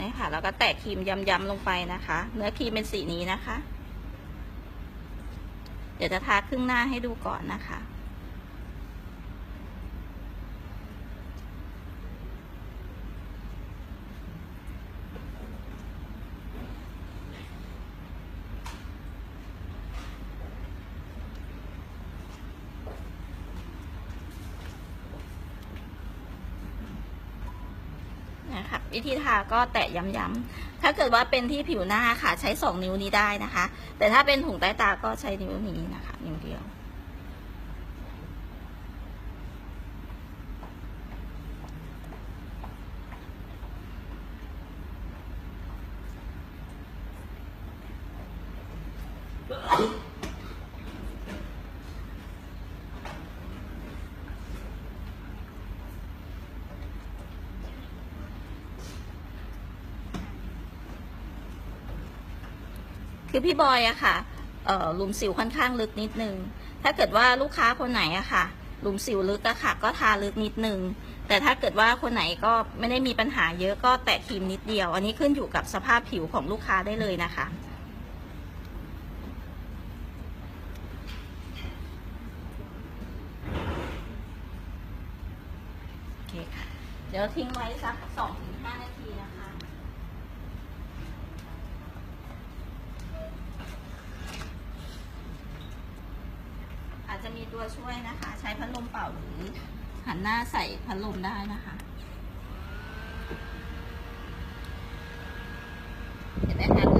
นี่ค่ะแล้วก็แตะครีมย้ำๆลงไปนะคะ เนื้อครีมเป็นสีนี้นะคะ เดี๋ยวจะทาครึ่งหน้าให้ดูก่อนนะคะ วิธีทาก็แตะย้ำๆถ้าเกิดว่าเป็นที่ผิวหน้าค่ะใช้สองนิ้วนี้ได้นะคะ แต่ถ้าเป็นถุงใต้ตาก็ใช้นิ้วนี้นะคะ นิ้วเดียว คือพี่บอยอะค่ะเอ่อหลุมสิวค่อนข้างลึกนิดนึง ถ้าเกิดว่าลูกค้าคนไหนอะค่ะ หลุมสิวลึกอะค่ะ ก็ทาลึกนิดนึง แต่ถ้าเกิดว่าคนไหนก็ไม่ได้มีปัญหาเยอะก็แตะครีมนิดเดียว อันนี้ขึ้นอยู่กับสภาพผิวของลูกค้าได้เลยนะคะเคค่ะเดี๋ยวทิ้งไว้สักสองถึงห้านาทีนะคะ จะมีตัวช่วยนะคะ ใช้พัดลมเป่าหรือหันหน้าใส่พัดลมได้นะคะ เห็นไหมคะ